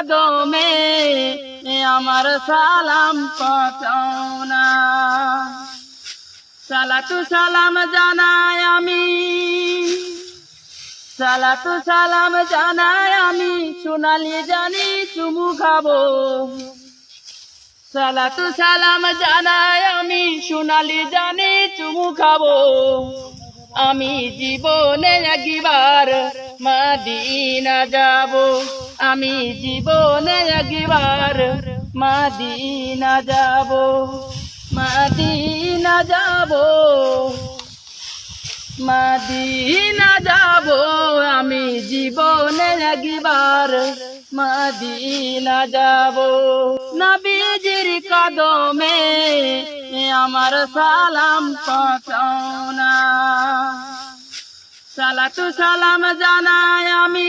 কদমে আমার সালাম পাঠাওনা সালাতু সালাম জানাই আমি। সালাতু সালাম জানাই আমি, সোনালি জানি চুমু খাব। সালাতু সালাম জানাই আমি, সোনালি জানি চুমু খাব। আমি জীবনে একবার মাদিনা যাব। আমি জীবনে একবার মাদিনা যাব মাদিনা যাব মাদিনা যাব। আমি জীবনে একবার মাদিনা যাব। নবীজির কদমে আমার সালাম পাঠাওনা সালাতু সালাম জানাই আমি